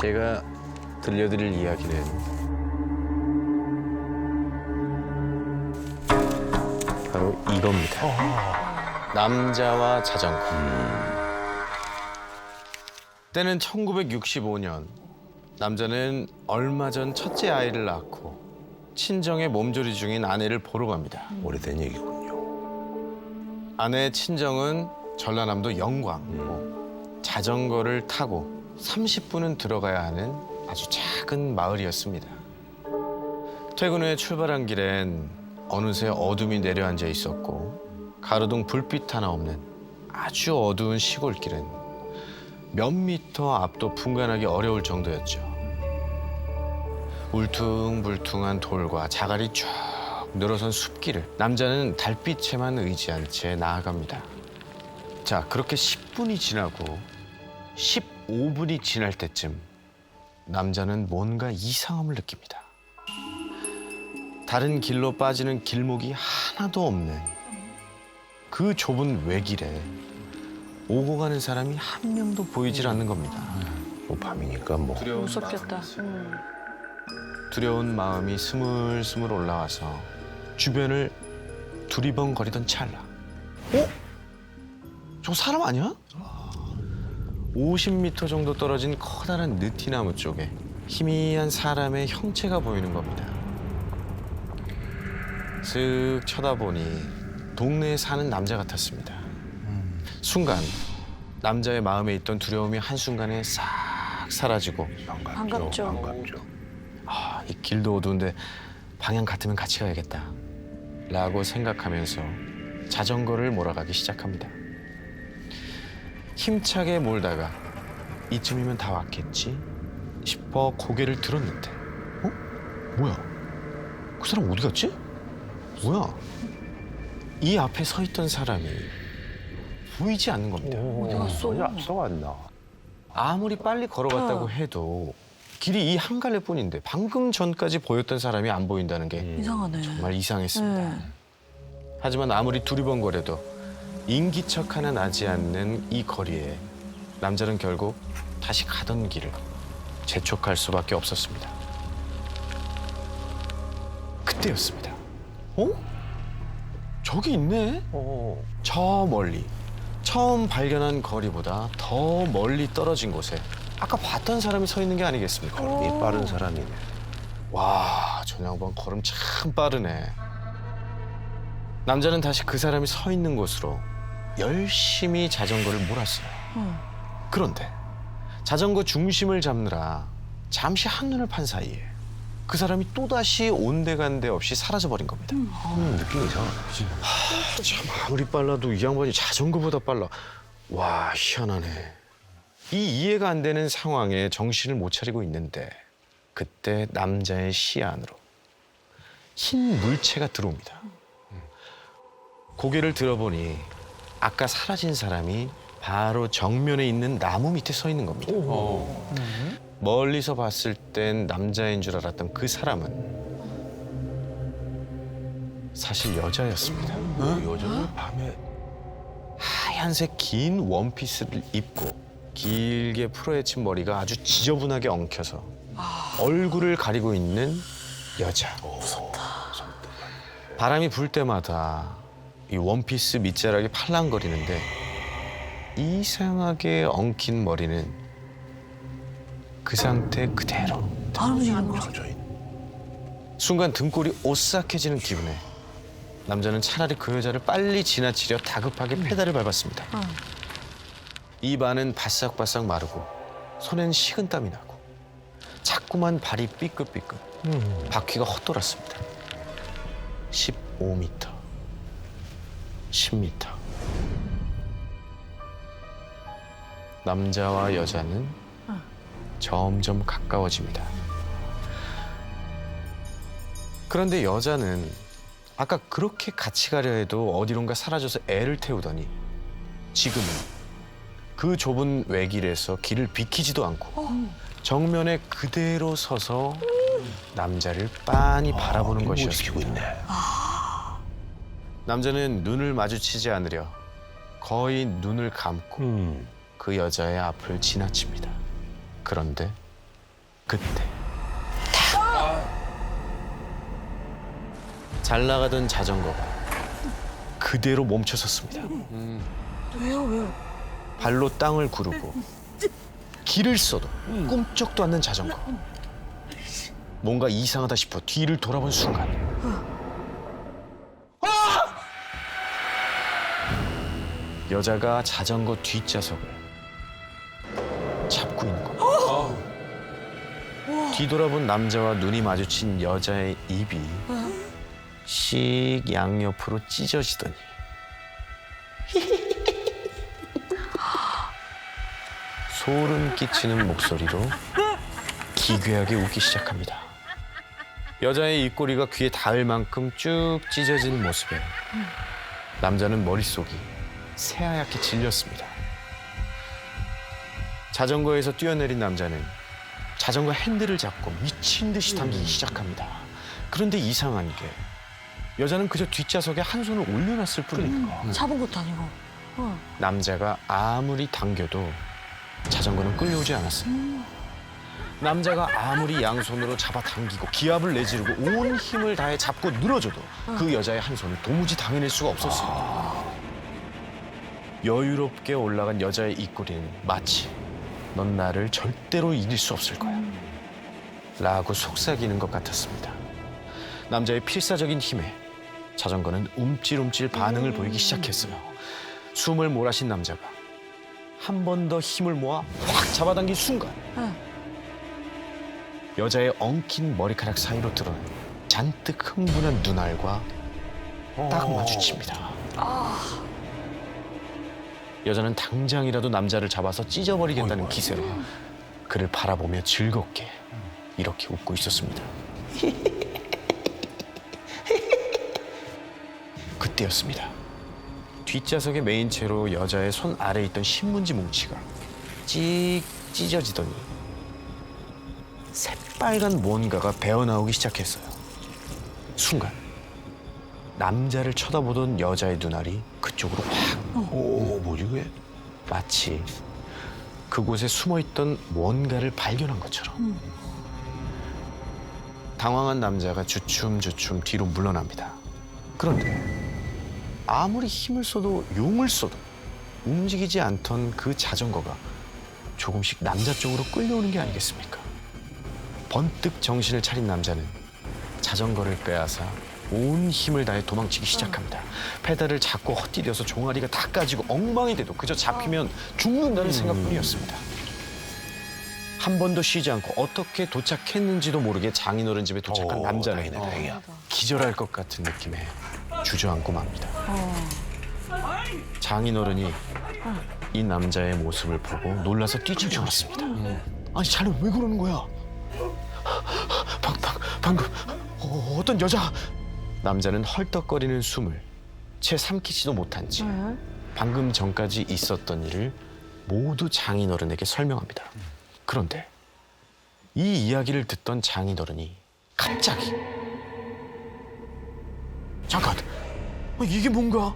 제가 들려드릴 이야기는 바로 이겁니다. 남자와 자전거. 때는 1965년. 남자는 얼마 전 첫째 아이를 낳고 친정의 몸조리 중인 아내를 보러 갑니다. 오래된 얘기군요. 아내 친정은 전라남도 영광. 자전거를 타고 30분은 들어가야 하는 아주 작은 마을이었습니다. 퇴근 후에 출발한 길엔 어느새 어둠이 내려앉아 있었고 가로등 불빛 하나 없는 아주 어두운 시골길은 몇 미터 앞도 분간하기 어려울 정도였죠. 울퉁불퉁한 돌과 자갈이 쭉 늘어선 숲길을 남자는 달빛에만 의지한 채 나아갑니다. 자, 그렇게 10분이 지나고 15분이 지날 때쯤 남자는 뭔가 이상함을 느낍니다. 다른 길로 빠지는 길목이 하나도 없는 그 좁은 외길에 오고 가는 사람이 한 명도 보이질 않는 겁니다. 뭐 밤이니까 뭐. 무섭겠다. 음. 두려운 마음이 스물스물 올라와서 주변을 두리번거리던 찰나. 어? 저 사람 아니야? 50m 정도 떨어진 커다란 느티나무 쪽에 희미한 사람의 형체가 보이는 겁니다. 쓱 쳐다보니 동네에 사는 남자 같았습니다. 순간 남자의 마음에 있던 두려움이 한순간에 싹 사라지고 반갑죠. 반갑죠. 아, 이 길도 어두운데 방향 같으면 같이 가야겠다. 라고 생각하면서 자전거를 몰아가기 시작합니다. 힘차게 몰다가 이쯤이면 다 왔겠지 싶어 고개를 들었는데 어? 뭐야? 그 사람 어디 갔지? 뭐야? 이 앞에 서 있던 사람이 보이지 않는 겁니다. 어디 갔어? 어디 앞서 왔나? 아무리 빨리 걸어갔다고 어. 해도 길이 이 한 갈래 뿐인데 방금 전까지 보였던 사람이 안 보인다는 게 이상하네. 정말 이상했습니다. 네. 하지만 아무리 두리번거려도 인기척 하나 나지 않는 이 거리에 남자는 결국 다시 가던 길을 재촉할 수밖에 없었습니다. 그때였습니다. 어? 저기 있네? 어. 저 멀리 처음 발견한 거리보다 더 멀리 떨어진 곳에 아까 봤던 사람이 서 있는 게 아니겠습니까? 이 빠른 사람이네. 와, 저 양반 걸음 참 빠르네. 남자는 다시 그 사람이 서 있는 곳으로 열심히 자전거를 몰았어요. 어. 그런데 자전거 중심을 잡느라 잠시 한눈을 판 사이에 그 사람이 또다시 온데간데 없이 사라져버린 겁니다. 음, 느낌 이상하네. 참 아무리 빨라도 이 양반이 자전거보다 빨라. 와 희한하네. 이 이해가 안 되는 상황에 정신을 못 차리고 있는데 그때 남자의 시야 안으로 흰 물체가 들어옵니다. 고개를 들어보니 아까 사라진 사람이 바로 정면에 있는 나무 밑에 서 있는 겁니다. 멀리서 봤을 땐 남자인 줄 알았던 그 사람은 사실 여자였습니다. 어? 여자가 밤에 하얀색 긴 원피스를 입고 길게 풀어헤친 머리가 아주 지저분하게 엉켜서 얼굴을 가리고 있는 여자. 무섭다. 바람이 불 때마다 이 원피스 밑자락이 팔랑거리는데 이상하게 엉킨 머리는 그 상태 그대로. 바로. 순간 등골이 오싹해지는 기분에 남자는 차라리 그 여자를 빨리 지나치려 다급하게 페달을 밟았습니다. 어. 입 안은 바싹바싹 마르고 손엔 식은땀이 나고 자꾸만 발이 삐끗삐끗 바퀴가 헛돌았습니다. 15m, 10m. 남자와 여자는 점점 가까워집니다. 그런데 여자는 아까 그렇게 같이 가려 해도 어디론가 사라져서 애를 태우더니 지금은 그 좁은 외길에서 길을 비키지도 않고 정면에 그대로 서서 남자를 빤히 바라보는 아, 것이었습니다. 남자는 눈을 마주치지 않으려 거의 눈을 감고 음. 그 여자의 앞을 지나칩니다. 그런데 그때 잘 나가던 자전거가 그대로 멈춰섰습니다. 왜요 왜요? 발로 땅을 구르고 길을 써도 꿈쩍도 않는 자전거. 뭔가 이상하다 싶어 뒤를 돌아본 순간 여자가 자전거 뒷좌석을 잡고 있는 겁니다. 뒤돌아본 남자와 눈이 마주친 여자의 입이 씩 양옆으로 찢어지더니 소름 끼치는 목소리로 기괴하게 웃기 시작합니다. 여자의 입꼬리가 귀에 닿을 만큼 쭉 찢어진 모습에 남자는 머릿속이 새하얗게 질렸습니다. 자전거에서 뛰어내린 남자는 자전거 핸들을 잡고 미친 듯이 당기기 시작합니다. 그런데 이상한 게 여자는 그저 뒷좌석에 한 손을 올려놨을 뿐입니다. 잡은 것도 아니고. 어. 남자가 아무리 당겨도 자전거는 끌려오지 않았어요. 남자가 아무리 양손으로 잡아당기고 기압을 내지르고 온 힘을 다해 잡고 늘어져도 그 여자의 한 손을 도무지 당해낼 수가 없었습니다. 여유롭게 올라간 여자의 입꼬리는 마치 넌 나를 절대로 이길 수 없을 거야. 라고 속삭이는 것 같았습니다. 남자의 필사적인 힘에 자전거는 움찔움찔 반응을 보이기 시작했어요. 숨을 몰아쉰 남자가 한 번 더 힘을 모아 확 잡아당긴 순간 응. 여자의 엉킨 머리카락 사이로 드러난 잔뜩 흥분한 눈알과 딱 마주칩니다. 여자는 당장이라도 남자를 잡아서 찢어버리겠다는 기세로 그를 바라보며 즐겁게 이렇게 웃고 있었습니다. 그때였습니다. 뒷좌석의 메인 채로 여자의 손 아래에 있던 신문지 뭉치가 찍 찢어지더니 새빨간 뭔가가 배어나오기 시작했어요. 순간 남자를 쳐다보던 여자의 눈알이 그쪽으로 확 오, 뭐지 그게? 마치 그곳에 숨어있던 뭔가를 발견한 것처럼 당황한 남자가 주춤주춤 뒤로 물러납니다. 그런데 아무리 힘을 써도 용을 써도 움직이지 않던 그 자전거가 조금씩 남자 쪽으로 끌려오는 게 아니겠습니까? 번뜩 정신을 차린 남자는 자전거를 빼앗아 온 힘을 다해 도망치기 시작합니다. 페달을 잡고 헛디뎌서 종아리가 다 까지고 엉망이 돼도 그저 잡히면 죽는다는 생각뿐이었습니다. 한 번도 쉬지 않고 어떻게 도착했는지도 모르게 장인어른 집에 도착한 오, 남자는 다행이네, 다행이야. 기절할 것 같은 느낌에 주저앉고 맙니다. 어. 장인어른이 이 남자의 모습을 보고 놀라서 뛰쳐나왔습니다. 아니 자네 왜 그러는 거야? 방, 방, 방금 어, 어떤 여자 남자는 헐떡거리는 숨을 채 삼키지도 못한 채 응. 방금 전까지 있었던 일을 모두 장인어른에게 설명합니다. 그런데 이 이야기를 듣던 장인어른이 갑자기 잠깐 어, 이게 뭔가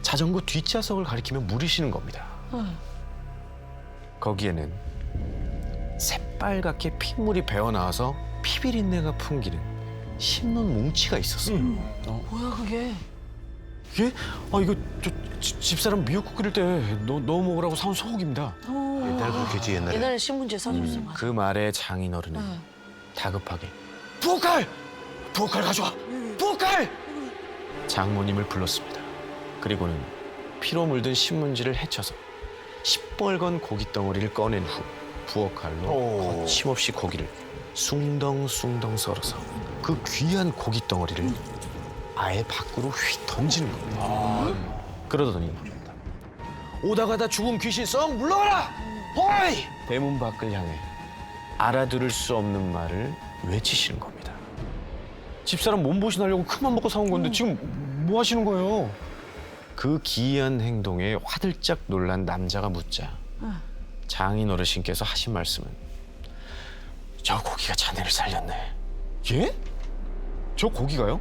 자전거 뒷좌석을 가리키며 물으시는 겁니다. 응. 거기에는 새빨갛게 핏물이 배어나와서 피비린내가 풍기는 신문 뭉치가 있었어요. 뭐야 그게? 이게 아 이거 저 집- 집사람 미역국 끓일 때 넣어, 넣어 먹으라고 사온 소고기입니다. 어. 옛날에 그렇겠지 옛날에. 옛날에 신문지에 써줬어. 맞아. 그 말에 장인어른은 응. 다급하게 부엌칼! 부엌칼 가져와! 부엌칼! 장모님을 불렀습니다. 그리고는 피로 물든 신문지를 헤쳐서 시뻘건 고기 덩어리를 꺼낸 후 부엌칼로 오. 거침없이 고기를 숭덩숭덩 썰어서 그 귀한 고기 덩어리를 아예 밖으로 휙 던지는 겁니다. 그러더니 오다 가다 죽은 귀신 썩 물러가라! 호이! 대문 밖을 향해 알아들을 수 없는 말을 외치시는 겁니다. 집사람 몸보신 하려고 큰맘 먹고 사온 건데 지금 뭐 하시는 거예요? 그 기이한 행동에 화들짝 놀란 남자가 묻자 응. 장인 어르신께서 하신 말씀은 저 고기가 자네를 살렸네. 예? 저 고기가요?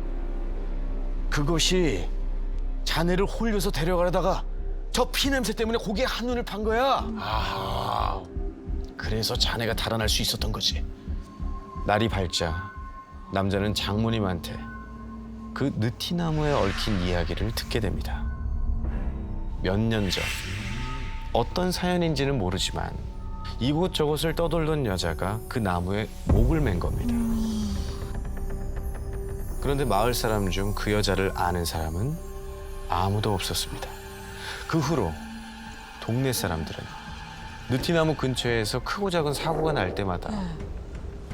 그것이 자네를 홀려서 데려가려다가 저 피냄새 때문에 고기에 한눈을 판 거야. 아, 그래서 자네가 달아날 수 있었던 거지. 날이 밝자 남자는 장모님한테 그 느티나무에 얽힌 이야기를 듣게 됩니다. 몇 년 전 어떤 사연인지는 모르지만 이곳저곳을 떠돌던 여자가 그 나무에 목을 맨 겁니다. 그런데 마을 사람 중 그 여자를 아는 사람은 아무도 없었습니다. 그 후로 동네 사람들은 느티나무 근처에서 크고 작은 사고가 날 때마다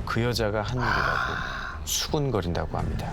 그 여자가 한 일이라고 수군거린다고 합니다.